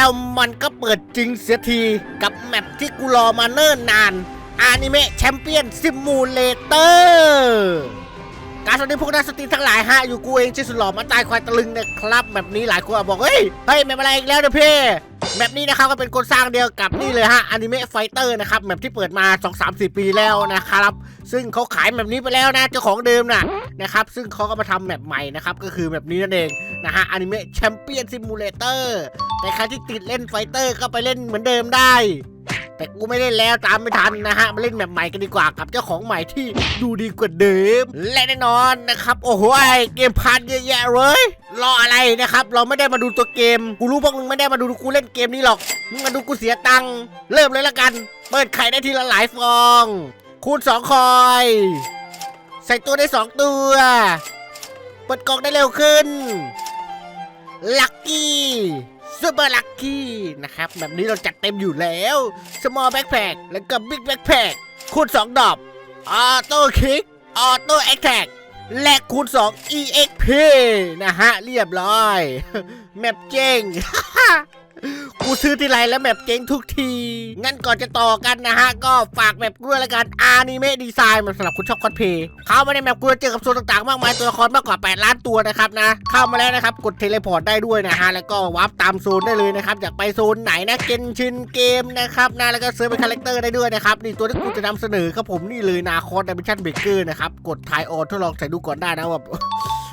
แล้วมันก็เปิดจริงเสียทีกับแมปที่กูรอมาเนิ่นนานอนิเมะแชมเปี้ยนซิมูเลเตอร์การสวัสดีพวกนักสตรีทั้งหลายฮะ อยู่กูเองชื่อสุดหล่อมาตายควายตะลึงนะครับ แบบนี้หลายคนบอก เฮ้ย เฮ้ยแมปอะไรอีกแล้วเด้อพี่แบบนี้นะครับก็เป็นคนสร้างเดียวกับนี่เลยฮะอนิเมะไฟเตอร์นะครับแมปที่เปิดมา 2 3 4 ปีแล้วนะครับ ซึ่งเขาขายแบบนี้ไปแล้วนะเจ้าของเดิมนะนะครับ ซึ่งเขาก็มาทำแมปใหม่นะครับก็คือแบบนี้นั่นเอง นะฮะอนิเมะแชมเปี้ยนซิมูเลเตอร์แต่ใครที่ติดเล่นไฟเตอร์ก็ไปเล่นเหมือนเดิมได้ แต่กูไม่เล่นแล้วตามไม่ทันนะฮะ มาเล่นแบบใหม่กันดีกว่ากับเจ้าของใหม่ที่ดูดีกว่าเดิม และแน่นอนนะครับ โอ้โหไอเกมพันเยอะแยะเลยรออะไรนะครับ เราไม่ได้มาดูตัวเกม กูรู้พวกมึงไม่ได้มาดูกูเล่นเกมนี้หรอกมึงมาดูกูเสียตังค์เริ่มเลยละกัน เปิดไข่ได้ทีละหลายฟอง คูณสองคอยใส่ตัวได้สองตัว เปิดกล่องได้เร็วขึ้น ลัคกี้ซูเปอร์ลัคกี้นะครับ แบบนี้เราจัดเต็มอยู่แล้วสมอลแบ็คแพคแล้วก็บิ๊กแบ็คแพคคูณ2 ดอกออโต้คิกออโต้แอคแท็กและคูณ 2 exp นะฮะ เรียบร้อย แมปเจ๊ง กูซื้อทีไรแล้วแมปเจ๊งทุกที งั้นก่อนจะต่อกันนะฮะ ก็ฝากแมปด้วยละกันอานิเมะดีไซน์มันสำหรับคุณชอบคอสเพย์เข้ามาในแมปกูจะเจอกับโซนต่างๆ มากมายตัวละครมากกว่า 8 ล้านตัวนะครับนะ เข้ามาแล้วนะครับ กดเทเลพอร์ตได้ด้วยนะฮะ แล้วก็วาร์ปตามโซนได้เลยนะครับ อยากไปโซนไหนนะ เกนชินเกมนะครับนะ แล้วก็เซิร์ฟเป็นคาแรคเตอร์ได้ด้วยนะครับ นี่ตัวที่กูจะนำเสนอครับผมนี่เลยนาคอร์ดิเมชั่นเบเกอร์นะครับ กดทายออนทดลองใส่ดูก่อนได้นะว่า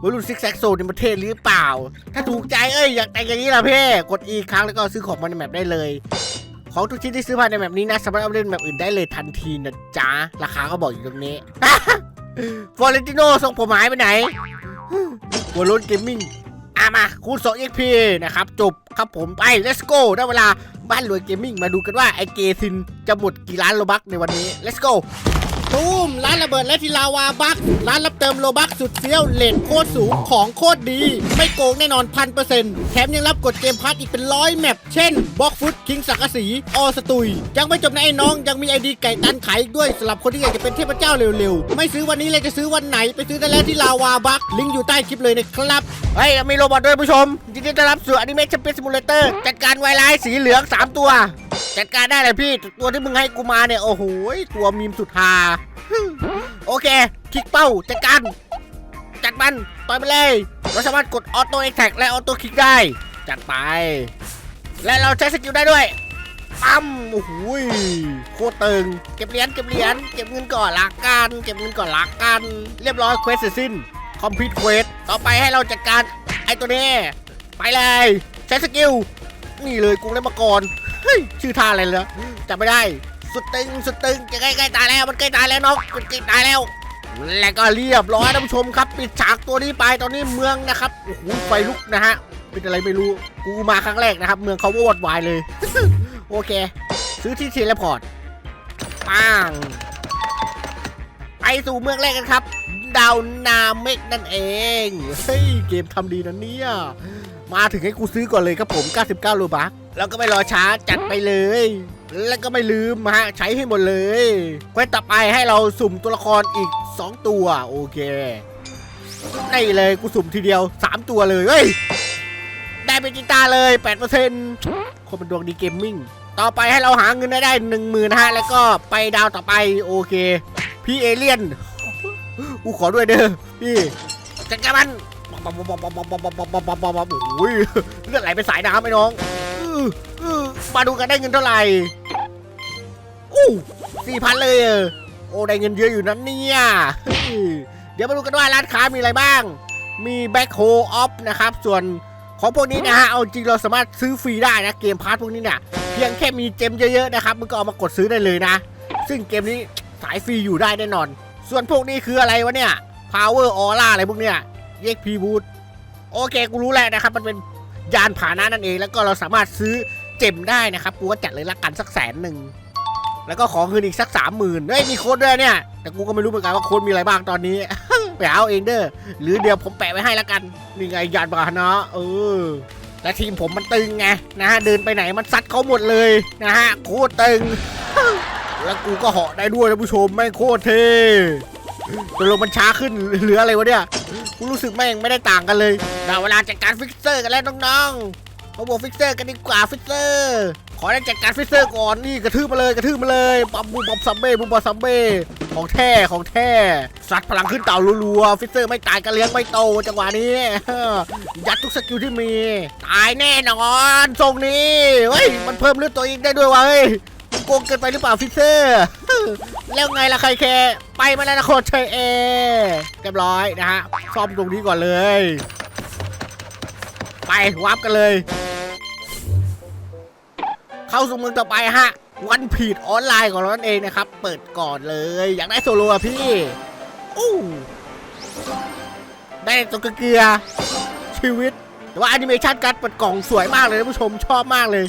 ว่ารุ่นซิกแซกโซนในประเทศหรือเปล่า ถ้าถูกใจเอ้ยอยากแต่งอย่างนี้ล่ะเพ่กด E ครั้งแล้วก็ซื้อของมาในแมปได้เลย ของทุกชิ้นที่ซื้อภายในแมปนี้นะสามารถเอาไปเล่นแมปอื่นได้เลยทันทีนะจ๊ะราคาก็บอกอยู่ตรงนี้ฟอเรนติโนส่งผมหายไปไหนหัวโล้นเกมมิ่งอะมาคูณ2 XP นะครับ จบครับผมไป let's go ได้เวลาบ้านรวยเกมมิ่งมาดูกันว่าไอเกซินจะหมดกี่ล้านโลบักในวันนี้ let's go ตูมร้านระเบิดและทีลาวาบักร้านรับเติมโลบักสุดเฟี้ยวเลทโคตรสูงของโคตรดี ไม่โกงแน่นอนพันเปอร์เซ็นต์แถมยังรับกดเกมพัทอีกเป็นร้อยแมปเช่นบล็อกฟุตคิงสักกะสีออสตุย ยังไม่จบนะไอ้น้องยังมีไอดีไก่ตันขายอีกด้วยสำหรับคนที่อยากจะเป็นเทพเจ้าเร็วๆ ไม่ซื้อวันนี้เลยจะซื้อวันไหนไปซื้อได้แล้วที่ลาวาบักลิงก์อยู่ใต้คลิปเลยนะครับ เฮ้ยมีโรบอทด้วยผู้ชมยินดีต้อนรับสู่อนิเมะแชมเปี้ยนซิมูเลเตอร์จัดการไวไลท์สีเหลืองสามตัว จัดการได้เลยพี่ ตัวที่มึงให้กูมาเนี่ย โอ้โหตัวมีมสุดฮาโอเค คลิกเป้า จัดการ จัดมัน ต่อยไปเลย เราสามารถกดออโต้ a t แท็กและออโต้คลิกได้ จัดไป และเราใช้สกิลได้ด้วยปั๊มโอ้โหโคตรตึง เก็บเหรียญเก็บเหรียญเก็บเงินก่อนละกัน เก็บเงินก่อนละกัน เรียบร้อยเควสเสร็จสิ้น คอมพิวต์เควสต่อไปให้เราจัดการไอ้ตัวนี้ ไปเลย ใช้สกิล นี่เลยกรุงเล่นมาก่อนเฮ้ยชื่อท่าอะไรเลยจำไม่ได้ สุดตึง สุดตึงจะใกล้ๆตายแล้ว มันใกล้ตายแล้วน้องมันใกล้ตายแล้ว และก็เรียบร้อยท่านผู้ชมครับ ปิดฉากตัวนี้ไปตอนนี้เมืองนะครับโอ้โหไฟลุกนะฮะเป็นอะไรไม่รู้กูมาครั้งแรกนะครับ เมืองเขาวอดวายเลย โอเค ซื้อที่เทเลพอร์ตปังไปสู่เมืองแรกกันครับ ดาวนาเมกนั่นเอง เฮ้ย เกมทำดีนะเนี่ย มาถึงให้กูซื้อก่อนเลยครับผม 99โลบักแล้วก็ไม่รอช้าจัดไปเลย แล้วก็ไม่ลืมฮะใช้ให้หมดเลยเควสต่อไปให้เราสุ่มตัวละครอีก 2 ตัว โอเคนี่เลยกูสุ่มทีเดียว 3 ตัวเลยเฮ้ยได้เป็นจิตาเลย 8%คนเป็นดวงดีเกมมิ่งต่อไปให้เราหาเงินได้ได้หนึ่งหมื่นฮะ แล้วก็ไปดาวต่อไป โอเค พี่เอเลียน กูขอด้วยเด้อพี่จัดการมันโอ้ยเลือดไหลเป็นสายน้ำไอ้น้องอื้ออื้อมาดูกันได้เงินเท่าไหร่อู้สี่พันเลยเออโอ้ได้เงินเยอะอยู่นั้นเนี่ยเฮ้ยเดี๋ยวมาดูกันว่าร้านค้ามีอะไรบ้าง มีแบ็คโฮออฟนะครับ ส่วนของพวกนี้นะฮะ เอาจริงเราสามารถซื้อฟรีได้นะ เกมพาร์ทพวกนี้เนี่ยเพียงแค่มีเจมเยอะๆนะครับ มึงก็เอามากดซื้อได้เลยนะ ซึ่งเกมนี้สายฟรีอยู่ได้แน่นอน ส่วนพวกนี้คืออะไรวะเนี่ย Power Aura อะไรพวกเนี้ย EXP Boot โอเค กูรู้แล้วนะครับ มันเป็นยานพานะนั่นเอง แล้วก็เราสามารถซื้อเจมได้นะครับ กูก็จัดเลยละกันสักแสนหนึ่ง แล้วก็ของคืนอีกสักสามหมื่นเฮ้ย มีโค้ดด้วยเนี่ย แต่กูก็ไม่รู้เหมือนกันว่าโค้ดมีอะไรบ้างตอนนี้ ไปเอาเองเด้อ หรือเดี๋ยวผมแปะไว้ให้ละกัน นี่ไงยานพานะ เออ และทีมผมมันตึงไงนะฮะ เดินไปไหนมันซัดเขาหมดเลยนะฮะ โคตรตึง แล้วกูก็เหาะได้ด้วยนะผู้ชมแม่งโคตรเท่ตัวลงมันช้าขึ้นเหลืออะไรวะเนี่ยกูรู้สึกแม่งไม่ได้ต่างกันเลยเวลาจัดการฟิกเซอร์กันแล้วน้องๆมาบวกฟิกเซอร์กันดีกว่าฟิกเซอร์ขอได้จัดการฟิกเซอร์ก่อนนี่กระทืบมาเลยกระทืบมาเลยปั๊มบูปั๊มซัมเบ้บูบอซัมเบ้ของแท้ของแท้ซัดพลังขึ้นเต่ารัวๆฟิกเซอร์ไม่ตายก็เลี้ยงไม่โตจังหวะนี้ยัดทุกสกิลที่มี ตายแน่นอนทรงนี้เฮ้ยมันเพิ่มเลือดตัวเองได้ด้วยวะเฮ้ย โกงเกินไปหรือเปล่าฟิเซอร์แล้วไงล่ะใครแคร์ไปมาแล้วนะโคตรเชยเอเรียบร้อยนะฮะซ่อมตรงนี้ก่อนเลย ไปวับกันเลย เข้าสู่เมืองต่อไปฮะวันพีดออนไลน์ของเรานั่นเองนะครับ เปิดก่อนเลย อยากได้โซโลอะพี่อู้ได้ตัวเกลือชีวิต แต่ว่าแอนิเมชันการเปิดกล่องสวยมากเลยท่านผู้ชมชอบมากเลย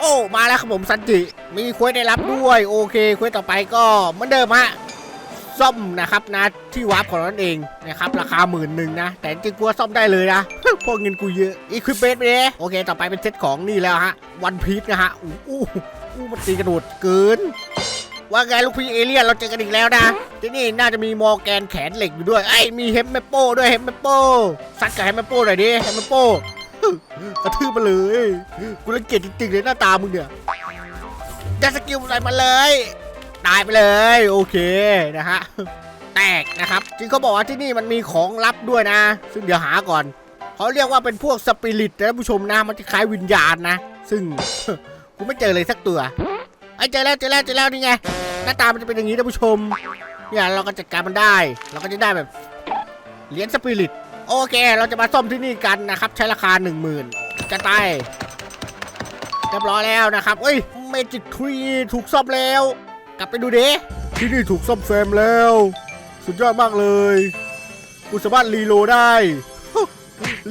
โอ้มาแล้วครับผมซันจิ มีควสได้รับด้วย โอเคเควสต่อไปก็เหมือนเดิมฮะซ่อมนะครับนะที่วาร์ปของนั่นเองนะครับราคาหมื่นหนึ่งนะ แต่จริงกูว่าซ่อมได้เลยนะพวกเงินกูเยอะอีควิปเบสไปเลยโอเค ต่อไปเป็นเซตของนี่แล้วฮะวันพีชนะฮะอู้อู้อู้มันตีกระโดดเกินว่าไงลูกพี่เอเลี่ยนเราเจอกันอีกแล้วนะ ที่นี่น่าจะมีมอแกนแขนเหล็กอยู่ด้วยไอ้มีเฮมเมโป้ด้วยเฮมเมโป้ซัดกับเฮมเมโป้หน่อยดิเฮมเมโป้ กระทืบมาเลยกูรังเกียจจริงๆเลยหน้าตามึงเนี่ยจะสกิลใส่มาเลยตายไปเลยโอเคนะฮะแตกนะครับจริงเขาบอกว่าที่นี่มันมีของลับด้วยนะ ซึ่งเดี๋ยวหาก่อนเขาเรียกว่าเป็นพวกสปิริตนะท่านผู้ชมนะมันจะคล้ายวิญญาณนะ ซึ่งกูไม่เจอเลยสักตัวไอ้เจอแล้วเจอแล้วเจอแล้วนี่ไงหน้าตามันจะเป็นอย่างนี้ท่านผู้ชมเนี่ยเราก็จัดการมันได้ เราก็จะได้แบบเหรียญสปิริต โอเค เราจะมาซ่อมที่นี่กันนะครับ ใช้ราคา 1 0,000จะตายเรียบร้อยแล้วนะครับเอ้ยเมจิกทรีถูกซ่อมแล้ว กลับไปดูเด้ที่นี่ถูกซ่อมแซมแล้ว สุดยอดมากเลยกูสามารถรีโลได้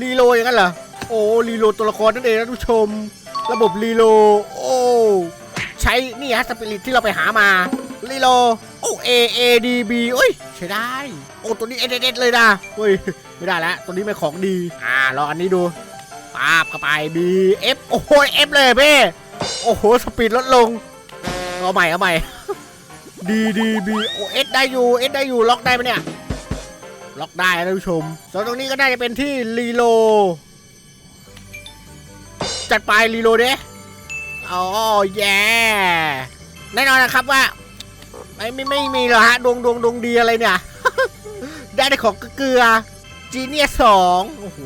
รีโลอย่างนั้นเหรอโอ้รีโลตัวละครนั่นเองนะทุกชม ระบบรีโลโอ้ใช้นี่ฮะสปิริตที่เราไปหามารีโลโอ้ A A D B โอ้ยใช้ได้ โอ้ตัวนี้เอเดเลยนะเฮ้ย ไม่ได้แล้วตัวนี้เป็นของดี อ่าลองอันนี้ดูปาบเข้าไป B F โอ้โห F เลยเพ่โอ้โหสปีดลดลงเอาใหม่เอาใหม่ดีดีบีโอเอสได้อยู่เอสได้อยู่ล็อกได้ไหมเนี่ยล็อกได้นะท่านผู้ชมส่วนตรงนี้ก็น่าจะเป็นที่รีโลจัดไปรีโลเด้อ๋อแย่แน่นอนนะครับว่า ไม่ไม่ไม่มีหรอกฮะดวงดวงดวงดีอะไรเนี่ย ได้แต่ของเกลือ จีเนียสองโอ้โห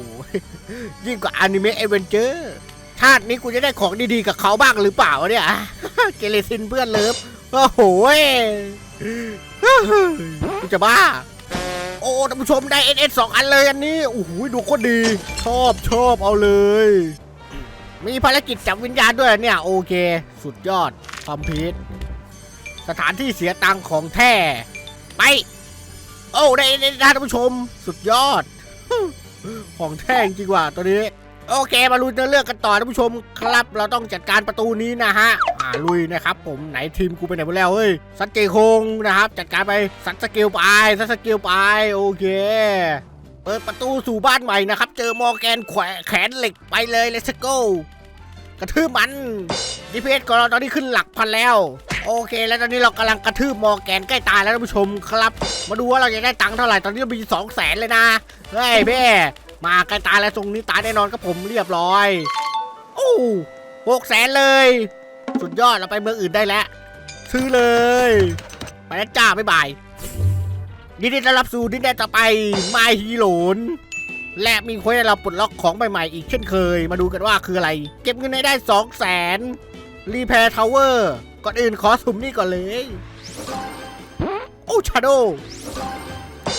ยิ่งกว่าอนิเมะเอเวนเจอร์ชาตินี้กูจะได้ของดีๆกับเขาบ้างหรือเปล่าเนี่ย เกเรซินเพื่อนเลิฟโอ้โหกูจะบ้า โอ้ท่านผู้ชมได้ NS สองอันเลยอันนี้โอ้โหดูโคตรดี ชอบชอบเอาเลย มีภารกิจจับวิญญาณด้วยเนี่ย โอเค สุดยอดคอมพิวสถานที่เสียตังของแท้ไป โอ้ได้ได้ได้ท่านผู้ชมสุดยอด ของแท้จริงว่ะตัวนี้ โอเคมาลุยเนื้อเรื่องกันต่อท่านผู้ชมครับ เราต้องจัดการประตูนี้นะฮะอ่าลุยนะครับ ผมไหนทีมกูไปไหนหมดแล้วเฮ้ยสันเจคงนะครับ จัดการไปสันสกิลไปสันสกิลไปโอเคเปิดประตูสู่บ้านใหม่นะครับ เจอมอร์แกนแขวแขนเหล็กไปเลย let's go กระทืบมันดีเพของเราตอนนี้ขึ้นหลักพันแล้ว โอเค แล้วตอนนี้เรากำลังกระทืบมอแกนใกล้ตายแล้วท่านผู้ชมครับ มาดูว่าเราจะได้ตังค์เท่าไหร่ตอนนี้มีสองแสนเลยนะเฮ้ยเพ่มาใกล้ตายแล้วตรงนี้ตายแน่นอนครับผมเรียบร้อยโอ้หกแสนเลย สุดยอดเราไปเมืองอื่นได้แล้ว ซื้อเลย ไปแล้วจ้าบ๊ายบายยินดีต้อนรับสู่ดินแดนต่อไปไมฮีโหลนและมีคนให้เราปลดล็อกของใหม่ๆอีกเช่นเคย มาดูกันว่าคืออะไร เก็บเงินให้ได้2 0 0แสนรีแพร์ทาวเวอร์ ก่อนอื่นขอสุ่มนี่ก่อนเลย โอ้ชาโด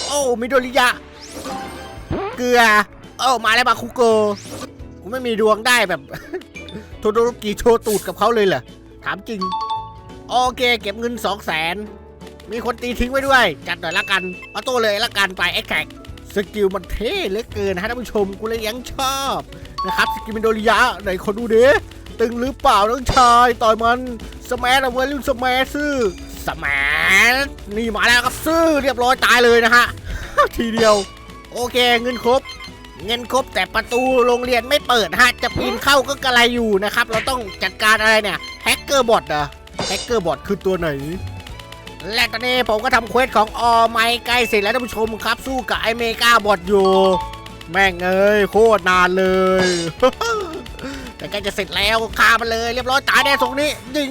โอ้มิโดริยะ เกลือโอ้มาแล้วบาคุโกกูไม่มีดวงได้แบบ โทโดโรกิโชตูดกับเขาเลยเหรอ ถามจริง โอเค เก็บเงิน2 0 0แสน มีคนตีทิ้งไว้ด้วย จัดหน่อยละกันเอาตัวเลยละกันไปไอ้แขกสกิลมันเท่เหลือเกินฮะท่านผู้ชมกูเลยยังชอบนะครับสกิลมิโดริยะไหนคนดูดิตึงหรือเปล่าน้องชายต่อยมัน สมัเอาไว้รุ่นสมัซื่อสมันี่มาแล้วครับซื่อเรียบร้อยตายเลยนะฮะ ทีเดียว โอเคเงินครบ เงินครบแต่ประตูโรงเรียนไม่เปิดฮะ จะปีนเข้าก็กระไรอยู่นะครับ เราต้องจัดการอะไรเนี่ยแฮกเกอร์บอทเหรอแฮกเกอร์บอทคือตัวไหนและตอนนี้ผมก็ทำเควสของออไมค์ใกล้เสร็จแล้วท่านผู้ชมครับ สู้กับไอเมกาบอทอยู่ แม่งเอ้ยโคตรนานเลย แต่ใกล้จะเสร็จแล้วฆ่ามันเลย เรียบร้อยตายแน่ตรงนี้ยิง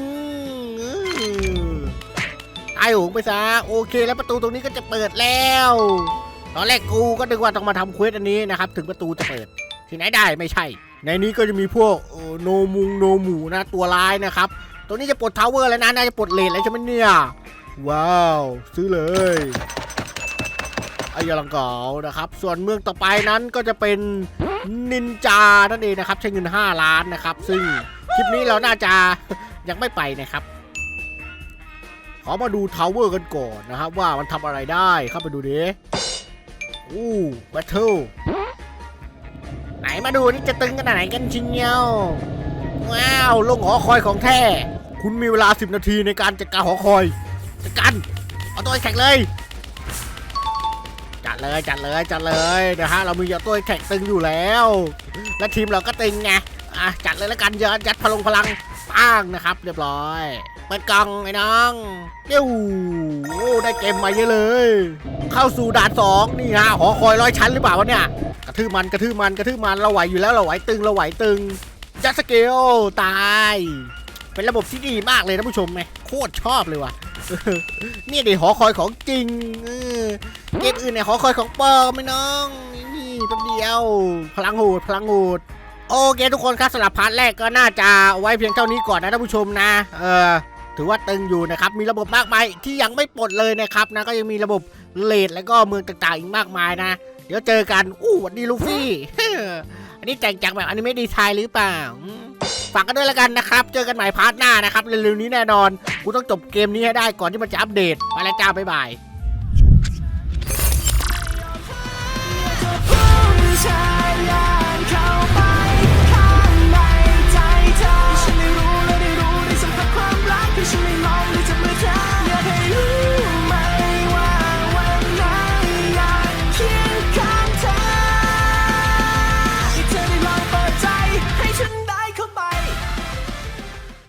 ตายโหงไปซะโอเค แล้วประตูตรงนี้ก็จะเปิดแล้ว ตอนแรกกูก็นึกว่าต้องมาทำเควสอันนี้นะครับ ถึงประตูจะเปิด ที่ไหนได้ไม่ใช่ ในนี้ก็จะมีพวกโนมุงโนหมูนะตัวร้ายนะครับตัวนี้จะปลดทาวเวอร์แล้วนะน่าจะปลดเลนแล้วใช่ไหมเนี่ย ว้าว ซื้อเลยไอ้ยาลังเก่านะครับ ส่วนเมืองต่อไปนั้นก็จะเป็นนินจานั่นเองนะครับ ใช้เงิน 5 ล้านนะครับ ซึ่งคลิปนี้เราน่าจะยังไม่ไปนะครับ ขอมาดูทาวเวอร์กันก่อนนะครับว่ามันทำอะไรได้เข้าไปดูดิอู้แบทเทิลไหนมาดูนี่จะตึงขนไหนกันชิงเงียวว้าวลงหอคอยของแท้คุณมีเวลา 10 นาทีในการจัดการหอคอยจัดการเอาตัวแข่งเลย จัดเลยจัดเลยจัดเลยนะฮะเรามียอตัวแข่งตึงอยู่แล้ว และทีมเราก็ตึงไงอะจัดเลยแล้วกันยัดยัดพลังพลัง ป้างนะครับ เรียบร้อยเปิดกล่องไอ้น้องเดี๋ยวโอ้ได้เกมมาเยอะเลย เข้าสู่ด่านสองนี่ฮะหอคอยร้อยชั้นหรือเปล่าวะเนี่ยกระทืบมันกระทืบมันกระทืบมันเราไหวอยู่แล้วเราไหวตึงเราไหวตึงยัดสเกลตายเป็นระบบที่ดีมากเลยท่านผู้ชมไหมโคตรชอบเลยว่ะนี่เดิหอคอยของจริงเกมอื่นเนี่ยหอคอยของปลอมไม่น้อง นี่แป๊บเดียว พลังโหดพลังโหด โอเคทุกคนครับสำหรับพาร์ทแรกก็น่าจะไว้เพียงเท่านี้ก่อนนะท่านผู้ชมนะ เออถือว่าตึงอยู่นะครับ มีระบบมากมายที่ยังไม่ปลดเลยนะครับนะก็ยังมีระบบเลดแล้วก็เมืองต่างๆอีกมากมายนะ เดี๋ยวเจอกันอู้วัดดีลูฟี่อันนี้แต่งจากแบบอนิเมะดีไซน์หรือเปล่าฝากกันด้วยแล้วกันนะครับ เจอกันใหม่พาร์ทหน้านะครับเร็วๆนี้แน่นอน กูต้องจบเกมนี้ให้ได้ก่อนที่มันจะอัปเดต ไปแล้วจ้าบ๊ายบาย